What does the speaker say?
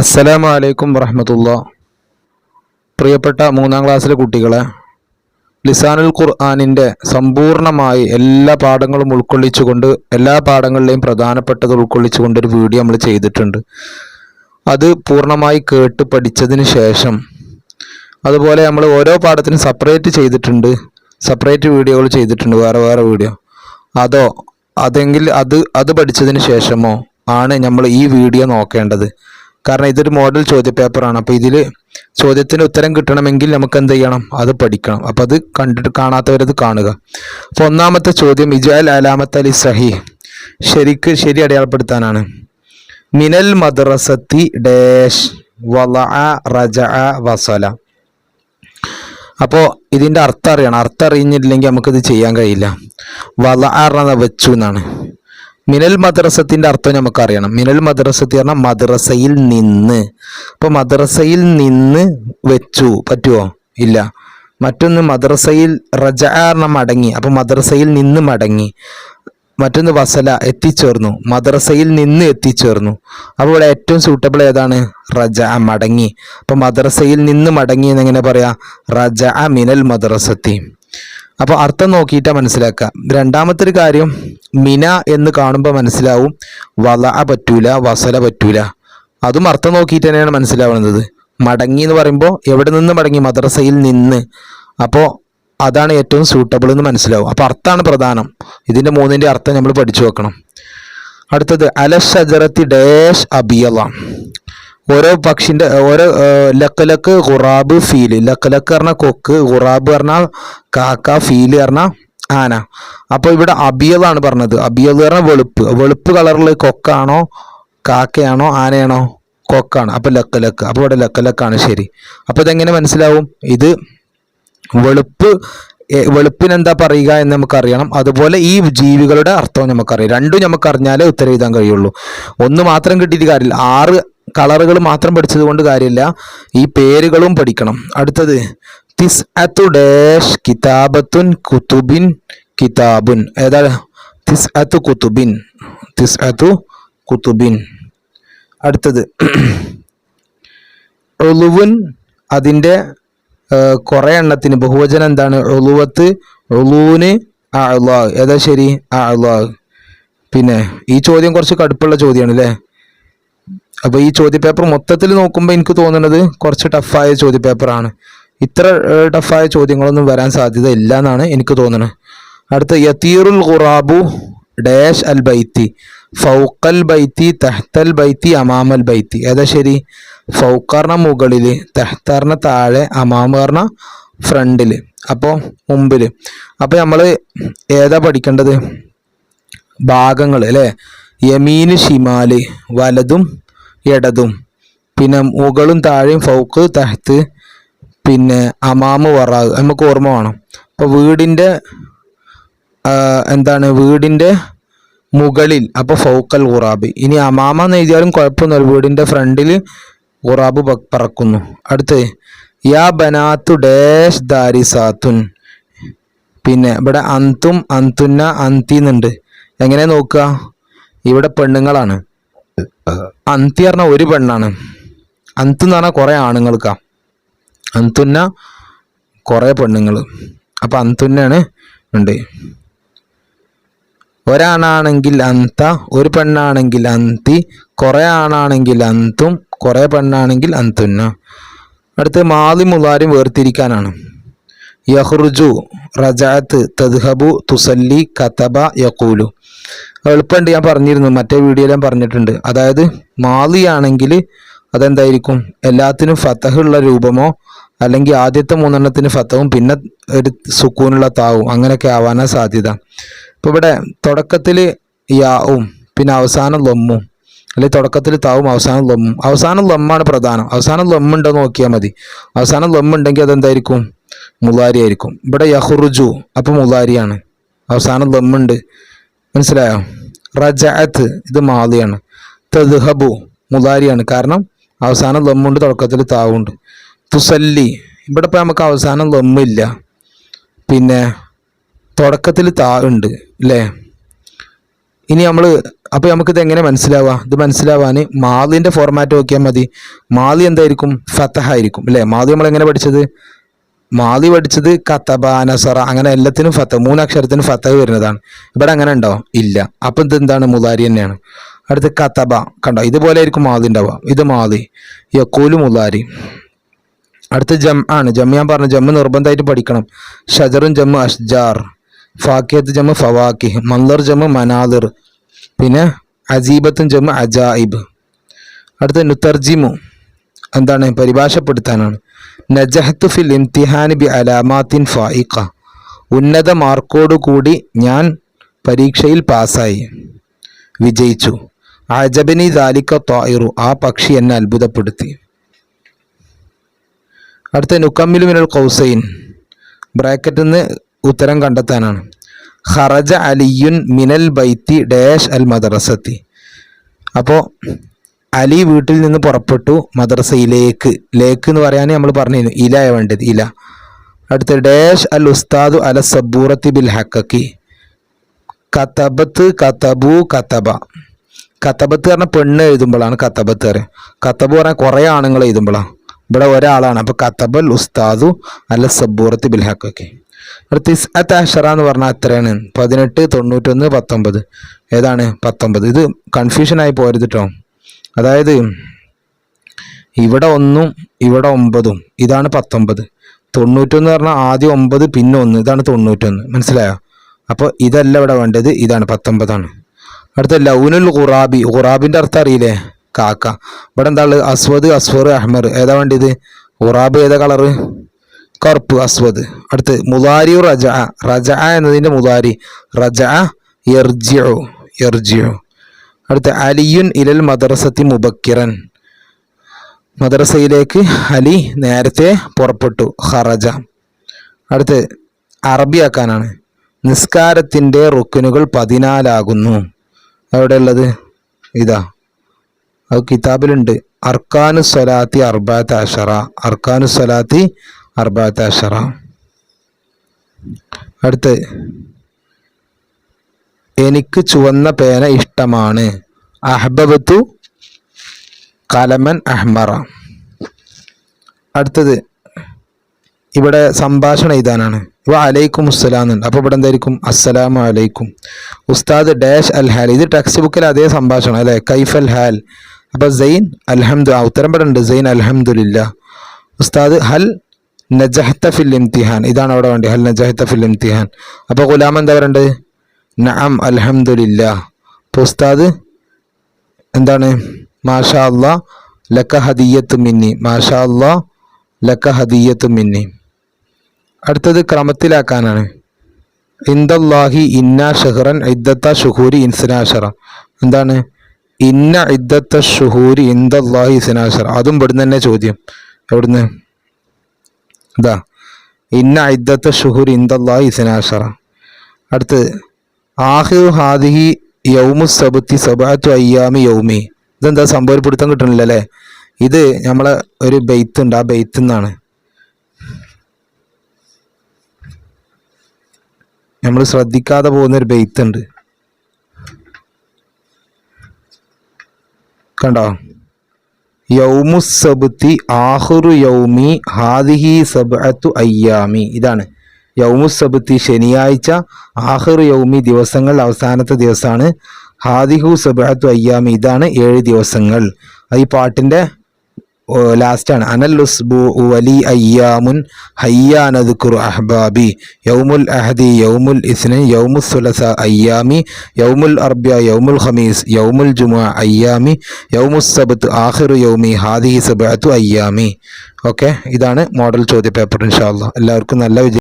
അസ്സലാമു അലൈക്കും വറഹമത്തുള്ള. പ്രിയപ്പെട്ട മൂന്നാം ക്ലാസ്സിലെ കുട്ടികളെ ലിസാനുൽ ഖുർആാനിന്റെ സമ്പൂർണമായി എല്ലാ പാഠങ്ങളും ഉൾക്കൊള്ളിച്ചുകൊണ്ട് എല്ലാ പാഠങ്ങളിലെയും പ്രധാനപ്പെട്ടത് ഉൾക്കൊള്ളിച്ചുകൊണ്ട് ഒരു വീഡിയോ നമ്മൾ ചെയ്തിട്ടുണ്ട്. അത് പൂർണമായി കേട്ട് പഠിച്ചതിന് ശേഷം അതുപോലെ നമ്മൾ ഓരോ പാഠത്തിനും സെപ്പറേറ്റ് ചെയ്തിട്ടുണ്ട് സെപ്പറേറ്റ് വീഡിയോകൾ ചെയ്തിട്ടുണ്ട് വേറെ വേറെ വീഡിയോ. അതോ അതെങ്കിൽ അത് അത് പഠിച്ചതിന് ശേഷമോ ആണ് നമ്മൾ ഈ വീഡിയോ നോക്കേണ്ടത്. കാരണം ഇതൊരു മോഡൽ ചോദ്യപേപ്പറാണ് അപ്പോൾ ഇതിൽ ചോദ്യത്തിന് ഉത്തരം കിട്ടണമെങ്കിൽ നമുക്ക് എന്ത് ചെയ്യണം? അത് പഠിക്കണം. അപ്പോൾ അത് കണ്ടിട്ട് കാണാത്തവരത് കാണുക. അപ്പോൾ ഒന്നാമത്തെ ചോദ്യം ഇജാൽ അലാമത്ത് അലി സഹി. ശരിക്ക് ശരി അടയാളപ്പെടുത്താനാണ്. മിനൽ മദ്രസത്തി ഡാഷ് വല റജ വസല. അപ്പോൾ ഇതിന്റെ അർത്ഥം അറിയണം. അർത്ഥം അറിഞ്ഞില്ലെങ്കിൽ നമുക്കിത് ചെയ്യാൻ കഴിയില്ല. വല ആറ വെച്ചു എന്നാണ്. മിനൽ മദ്രസത്തിന്റെ അർത്ഥം നമുക്കറിയണം. മിനൽ മദ്രസത്തി പറഞ്ഞാൽ മദ്രസയിൽ നിന്ന്. അപ്പോൾ മദ്രസയിൽ നിന്ന് വെച്ചു. പറ്റുമോ ഇല്ല. മറ്റൊന്ന് മദ്രസയിൽ റജ അടങ്ങി മടങ്ങി. അപ്പോൾ മദ്രസയിൽ നിന്ന് മടങ്ങി. മറ്റൊന്ന് വസല എത്തിച്ചേർന്നു. മദ്രസയിൽ നിന്ന് എത്തിച്ചേർന്നു. അപ്പോൾ ഇവിടെ ഏറ്റവും സൂട്ടബിൾ ഏതാണ്? റജ മടങ്ങി. അപ്പോൾ മദ്രസയിൽ നിന്ന് മടങ്ങി എന്ന് എങ്ങനെ പറയാ? റജ മിനൽ മദ്രസത്തി. അപ്പോൾ അർത്ഥം നോക്കിയിട്ട് മനസ്സിലാക്കുക. രണ്ടാമത്തെ ഒരു കാര്യം മിന എന്ന് കാണുമ്പോൾ മനസ്സിലാവും വല പറ്റൂല വസല പറ്റൂല. അതും അർത്ഥം നോക്കിയിട്ട് തന്നെയാണ് മനസ്സിലാവുന്നത്. മടങ്ങി എന്ന് പറയുമ്പോൾ എവിടെ നിന്ന് മടങ്ങി? മദ്രസയിൽ നിന്ന്. അപ്പോൾ അതാണ് ഏറ്റവും സൂട്ടബിൾ എന്ന് മനസ്സിലാവും. അപ്പോൾ അർത്ഥമാണ് പ്രധാനം. ഇതിന്റെ മൂന്നിന്റെ അർത്ഥം നമ്മൾ പഠിച്ചു വെക്കണം. അടുത്തത് അലഷജറത്തി ഡേഷ് അബിയല ഓരോ പക്ഷിന്റെ ഓരോ ലക്കലക്ക് ലക്ക് ലക്ക് ഖുറാബ് ഫീൽ ലക്ക് ലക്ക് പറഞ്ഞ കൊക്ക് ഖുറാബ് പറഞ്ഞാൽ കാക്ക ഫീൽ പറഞ്ഞാൽ ആന. അപ്പോൾ ഇവിടെ അബിയതാണ് പറഞ്ഞത്. അബിയത് പറഞ്ഞാൽ വെളുപ്പ്. വെളുപ്പ് കളറിൽ കൊക്കാണോ കാക്കയാണോ ആനയാണോ? കൊക്കാണ്. അപ്പോൾ ലക്ക് ലക്ക്. അപ്പോൾ ഇവിടെ ലക്ക് ലക്കാണ് ശരി. അപ്പോൾ ഇതെങ്ങനെ മനസ്സിലാവും? ഇത് വെളുപ്പ് വെളുപ്പിനെന്താ പറയുക എന്ന് നമുക്കറിയണം. അതുപോലെ ഈ ജീവികളുടെ അർത്ഥവും നമുക്കറിയാം. രണ്ടും നമുക്ക് അറിഞ്ഞാലേ ഉത്തരം എഴുതാൻ കഴിയുള്ളൂ. ഒന്ന് മാത്രം കിട്ടിയിട്ട് കാര്യമില്ല. ആറ് കളറുകൾ മാത്രം പഠിച്ചത് കൊണ്ട് കാര്യമില്ല. ഈ പേരുകളും പഠിക്കണം. അടുത്തത് തിസ് അത്തു ഡാഷ് കിതാബത്തുൻ കുത്തുബിൻ കിതാബുൻ. ഏതാ തിസ് അത്തു കുത്തുബിൻ തിസ് അത്തു കുത്തുബിൻ അടുത്തത് ഒളുവുൻ അതിന്റെ കുറെ എണ്ണത്തിന്. ബഹുവചനം എന്താണ്? ഒളുവത്ത് ഒളൂന് അള്ളാ ഏതാ ശരി? അള്ളാ പിന്നെ ഈ ചോദ്യം കുറച്ച് കടുപ്പുള്ള ചോദ്യമാണ് അല്ലേ അപ്പോൾ ഈ ചോദ്യപേപ്പർ മൊത്തത്തിൽ നോക്കുമ്പോൾ എനിക്ക് തോന്നുന്നത് കുറച്ച് ടഫായ ചോദ്യപേപ്പറാണ്. ഇത്ര ടഫായ ചോദ്യങ്ങളൊന്നും വരാൻ സാധ്യത ഇല്ല എന്നാണ് എനിക്ക് തോന്നുന്നത് അടുത്ത യത്തീറുൽ ഖുറാബു ഡാഷ് അൽ ബൈത്തി. ഫൗക്കൽ ബൈത്തി തെഹ്തൽ ബൈത്തി അമാമൽ ബൈത്തി. ഏതാ ശരി? ഫൗക്കറിന മുകളിൽ തെഹ്തറിന താഴെ അമാമറിന ഫ്രണ്ടിൽ അപ്പോൾ മുമ്പിൽ അപ്പോൾ നമ്മൾ ഏതാ പഠിക്കേണ്ടത്? ഭാഗങ്ങൾ അല്ലേ? യമീന് ഷിമാൽ വലതും ഇടതും. പിന്നെ മുകളും താഴെയും ഫൗക്ക് തഹത്ത് പിന്നെ അമാമ് വറാഗ്. നമുക്ക് ഓർമ്മ വേണം. അപ്പോൾ വീടിന്റെ എന്താണ് വീടിന്റെ മുകളിൽ അപ്പോൾ ഫൗക്കൽ ഖുറാബ് ഇനി അമാമ എന്ന് എഴുതിയാലും കുഴപ്പമൊന്നുമില്ല. വീടിന്റെ ഫ്രണ്ടിൽ ഖുറാബ് പ- പറക്കുന്നു. അടുത്ത് യാ ബനാത്തു ഡാഷ് ദാരിസാത്തുൻ. പിന്നെ ഇവിടെ അന്തും അന്തുന്ന അന്തി എന്നുണ്ട് എങ്ങനെ നോക്കുക? ഇവിടെ പെണ്ണുങ്ങളാണ്. അന്തി പറഞ്ഞ ഒരു പെണ്ണാണ്. അന്ത് എന്ന് പറഞ്ഞാൽ കുറേ ആണുങ്ങൾക്കാ. അന്തുന്ന കുറേ പെണ്ണുങ്ങൾ അപ്പം അന്തുന്നാണ് ഉണ്ട്. ഒരാണാണെങ്കിൽ അന്ത ഒരു പെണ്ണാണെങ്കിൽ അന്തി കുറേ ആണാണെങ്കിൽ അന്തും കുറേ പെണ്ണാണെങ്കിൽ അന്തുന്ന അടുത്ത് മാലി മുലാരും വേർതിരിക്കാനാണ്. യഹ്റുജു റജാത്ത് തദ്ഹബു തുസല്ലി കതബ യഖൂലു. എളുപ്പമുണ്ട് ഞാൻ പറഞ്ഞിരുന്നു മറ്റേ വീഡിയോയിൽ ഞാൻ പറഞ്ഞിട്ടുണ്ട്. അതായത് മാലിയാണെങ്കിൽ അതെന്തായിരിക്കും? എല്ലാത്തിനും ഫത്തഹുള്ള രൂപമോ അല്ലെങ്കിൽ ആദ്യത്തെ മൂന്നെണ്ണത്തിന് ഫത്തവും പിന്നെ ഒരു സുക്കൂനുള്ള താവും അങ്ങനെയൊക്കെ ആവാനാ സാധ്യത. ഇപ്പോൾ ഇവിടെ തുടക്കത്തിൽ യാവും പിന്നെ അവസാനം ലൊമ്മും അല്ലെങ്കിൽ തുടക്കത്തിൽ താവും അവസാനം ലൊമ്മും. അവസാനം ലൊമ്മാണ് പ്രധാനം. അവസാനം ലൊമ്മുണ്ടോ നോക്കിയാൽ മതി. അവസാനം ലൊമ്മുണ്ടെങ്കിൽ അതെന്തായിരിക്കും? മുലാരി ആയിരിക്കും ഇവിടെ യഹുറുജു അപ്പോൾ മുലാരിയാണ് അവസാനം ലൊമ്മുണ്ട്. മനസ്സിലായോ? റജഅത്ത് ഇത് മാലിയാണ്. തദ്ഹബു മുലാരിയാണ് കാരണം അവസാനം ലൊമ്മുണ്ട് തുടക്കത്തിൽ താവുണ്ട്. തുസല്ലി ഇവിടെ ഇപ്പോൾ നമുക്ക് അവസാനം ലൊമ്മില്ല പിന്നെ തുടക്കത്തിൽ താ ഉണ്ട് അല്ലേ ഇനി നമ്മൾ അപ്പോൾ നമുക്കിത് എങ്ങനെ മനസ്സിലാവുക ഇത് മനസ്സിലാവാൻ മാലിന്റെ ഫോർമാറ്റ് നോക്കിയാൽ മതി. മാലി എന്തായിരിക്കും? ഫത്തഹ ആയിരിക്കും അല്ലേ മാലി നമ്മൾ എങ്ങനെ പഠിച്ചത്? മാലി പഠിച്ചത് കത്തബ നസറ അങ്ങനെ എല്ലാത്തിനും ഫത്ത മൂന്നക്ഷരത്തിനും ഫത്ത വരുന്നതാണ്. ഇവിടെ അങ്ങനെ ഉണ്ടോ? ഇല്ല. അപ്പം ഇത് എന്താണ്? മുതാരി തന്നെയാണ്. അടുത്ത് കത്തബ കണ്ടോ? ഇതുപോലെ ആയിരിക്കും മാതി ഉണ്ടാവുക. ഇത് മാതി യക്കൂൽ മുതാരി. അടുത്ത് ജം ആണ്. ജം ഞാൻ പറഞ്ഞു ജമ്മ് നിർബന്ധമായിട്ട് പഠിക്കണം. ഷജറും ജമ്മ് അഷ്ജാർ. ഫാക്കിയത്ത് ജമ്മ് ഫവാക്കി മന്ദർ ജമ്മ് മനാദിർ. പിന്നെ അജീബത്തും ജമ്മ് അജായിബ്. അടുത്ത നുത്തർജിമു. എന്താണ്? പരിഭാഷപ്പെടുത്താനാണ്. നജഹത്ത് ഫിൽ ഇംതിഹാൻ ബി അലാമാത്തിൻ ഫായിഖ. ഉന്നത മാർക്കോടു കൂടി ഞാൻ പരീക്ഷയിൽ പാസ്സായി. വിജയിച്ചു. അജബനി ദാലിക്ക തോയിറു ആ പക്ഷി എന്നെ അത്ഭുതപ്പെടുത്തി. അടുത്ത നുക്കമ്മിലു മിനൽ കൗസൈൻ ബ്രാക്കറ്റിൽ നിന്ന് ഉത്തരം കണ്ടെത്താനാണ്. ഖറജ അലിയുൻ മിനൽ ബൈത്തി ഡാഷ് അൽ മദ്രസത്തി. അപ്പോൾ അലി വീട്ടിൽ നിന്ന് പുറപ്പെട്ടു മദ്രസയിലേക്ക്. ലേക്ക് എന്ന് പറയാൻ നമ്മൾ പറഞ്ഞിരുന്നു ഇല വേണ്ടത് ഇല. അടുത്ത ഡാഷ് അൽ ഉസ്താദു അല സബൂറത്തി ബിൽ ഹക്കി കത്തബത്ത് കത്തബു കത്തബ കത്തബത്ത് പറഞ്ഞ പെണ്ണ് എഴുതുമ്പോഴാണ് കത്തബത്ത് പറയുക. കത്തബ് പറഞ്ഞാൽ കുറേ ആണുങ്ങൾ എഴുതുമ്പോഴാണ്. ഇവിടെ ഒരാളാണ്. അപ്പോൾ കത്തബൽ ഉസ്താദു അല്ല സബൂറത്ത് ബിൽ ഹക്കി തിസ് അത്ത് അഷറ എന്ന് പറഞ്ഞാൽ എത്രയാണ്? പതിനെട്ട് തൊണ്ണൂറ്റൊന്ന് പത്തൊമ്പത്. ഏതാണ്? പത്തൊമ്പത്. ഇത് കൺഫ്യൂഷൻ ആയി പോരുത് കേട്ടോ അതായത് ഇവിടെ ഒന്നും ഇവിടെ ഒമ്പതും ഇതാണ് പത്തൊമ്പത്. തൊണ്ണൂറ്റൊന്ന് പറഞ്ഞാൽ ആദ്യം ഒമ്പത് പിന്നെ ഒന്ന്. ഇതാണ് തൊണ്ണൂറ്റൊന്ന്. മനസ്സിലായോ? അപ്പോൾ ഇതല്ല ഇവിടെ വേണ്ടത്. ഇതാണ് പത്തൊമ്പതാണ്. അടുത്ത ലൗനുൽ ഖുറാബി. ഖുറാബിന്റെ അർത്ഥം അറിയില്ലേ? കാക്ക. ഇവിടെ എന്താ ഉള്ളത് അസ്വദ് അസ്വർ അഹ്മർ ഏതാ വേണ്ടിയത് ഖുറാബ് ഏതാ കളറ് കറുപ്പ് അസ്വദ്. അടുത്ത് മുതാരി റജ റജ എന്നതിന്റെ മുതാരി റജ എർജിയോ എർജിയോ അടുത്ത അലിയുൻ ഇലൽ മദ്രസത്തി മുബക്കിറൻ. മദ്രസയിലേക്ക് അലി നേരത്തെ പുറപ്പെട്ടു ഹറജ അടുത്ത് അറബിയാക്കാനാണ്. നിസ്കാരത്തിന്റെ റുക്കനുകൾ പതിനാലാകുന്നു. എവിടെയുള്ളത്? ഇതാ. അത് കിതാബിലുണ്ട്. അർക്കാനു സ്വലാത്തി അർബാത്ത് അഷറ. അർക്കാനു സ്വലാത്തി അർബാത്ത് അഷറ. അടുത്ത് എനിക്ക് ചുവന്ന പേന ഇഷ്ടമാണ്. അഹ്ബബത്തു കലമൻ അഹ്മറ. അടുത്തത് ഇവിടെ സംഭാഷണം എഴുതാനാണ്. വ അലൈക്കും അസ്സലാം എന്നുണ്ട്. അപ്പോൾ ഇവിടെ എന്തായിരിക്കും? അസ്സലാമു അലൈക്കും. ഉസ്താദ് ഡാഷ് അൽ ഹാൽ. ഇത് ടെക്സ്റ്റ് ബുക്കിൽ അതേ സംഭാഷണം അല്ലേ? കൈഫ് അൽ ഹാൽ. അപ്പോൾ സൈൻ അൽഹംദു ഉത്തരം ഉണ്ട് സൈൻ അൽഹംദുലില്ല ഉസ്താദ് ഹൽ നജഹത്ത ഫിൽ ഇംതിഹാൻ. ഇതാണ് അവിടെ വേണ്ടി ഹൽ നജഹത്ത ഫിൽ ഇംതിഹാൻ. അപ്പോൾ ഗുലാം എന്താ പറയണ്ടത്? നഅം അലഹമില്ല അപ്പോൾ ഉസ്താദ് എന്താണ്? മാഷാ അല്ലാ ലക്ക ഹദിയത്ത് മിന്നി. മാഷാ അല്ലാ ലക്ക ഹദിയത്ത് മിന്നി. അടുത്തത് ക്രമത്തിലാക്കാനാണ്. ഇന്ദല്ലാഹി ഇന്ന ഷെഹ്റൻ ഇദ്ദത്ത ഷുഹൂരി ഇൻസനാഷറ. എന്താണ്? ഇന്ന ഇദ്ദത്ത ഷുഹൂരി ഇന്ദല്ലാഹി ഇൻസനാഷറ. അതും ഇവിടുന്ന് തന്നെ ചോദ്യം. എവിടുന്ന്? ഇതാ. ഇന്ന ഇദ്ദത്ത ഷുഹൂരി ഇന്ദല്ലാഹി ഇൻസനാഷറ. അടുത്ത് ആഹിറു ഹാദിഹി യൗമു സബുത്തി സബാത്തു അയ്യാമി യൗമി. ഇതെന്താ സംഭവം പിടുത്തം കിട്ടണില്ല അല്ലേ ഇത് നമ്മളെ ഒരു ബെയ്ത്ത് ഉണ്ട്. ആ ബെയ്ത്ത് നിന്നാണ്. നമ്മൾ ശ്രദ്ധിക്കാതെ പോകുന്ന ഒരു ബെയ്ത്ത് ഉണ്ട്. കണ്ടോ? യൗമു സബുത്തി ആഹുറു യൗമി ഹാദിഹി സബഅത്തു അയ്യാമി. ഇതാണ്. യൗമു സബത്തി ശനിയാഴ്ച ആഹർ യൗമി ദിവസങ്ങൾ അവസാനത്തെ ദിവസമാണ്. ഹാദിഹു സബഅത്തു അയ്യാമി. ഇതാണ് ഏഴ് ദിവസങ്ങൾ. ഈ പാട്ടിന്റെ ലാസ്റ്റാണ് അനല്ലുസ്ബു വലി അയ്യാമുൻ ഹയ്യാനദ്കുറു അഹ്ബാബി. യൗമുൽ അഹദി യൗമുൽ ഇസ്നൻ യൗമുൽ സുലസ അയ്യാമി. യൗമുൽ അർബ്യ യൗമുൽ ഖമീസ് യൗമുൽ ജുമ അയ്യാമി. യൗമുസബത്ത് സബത്ത് ആഖിറു യൗമി ഹാദിഹി സബാത്തു അയ്യാമി. ഓക്കെ ഇതാണ് മോഡൽ ചോദ്യ പേപ്പർ ഇൻഷാ അല്ലാ എല്ലാവർക്കും നല്ല വിജയം.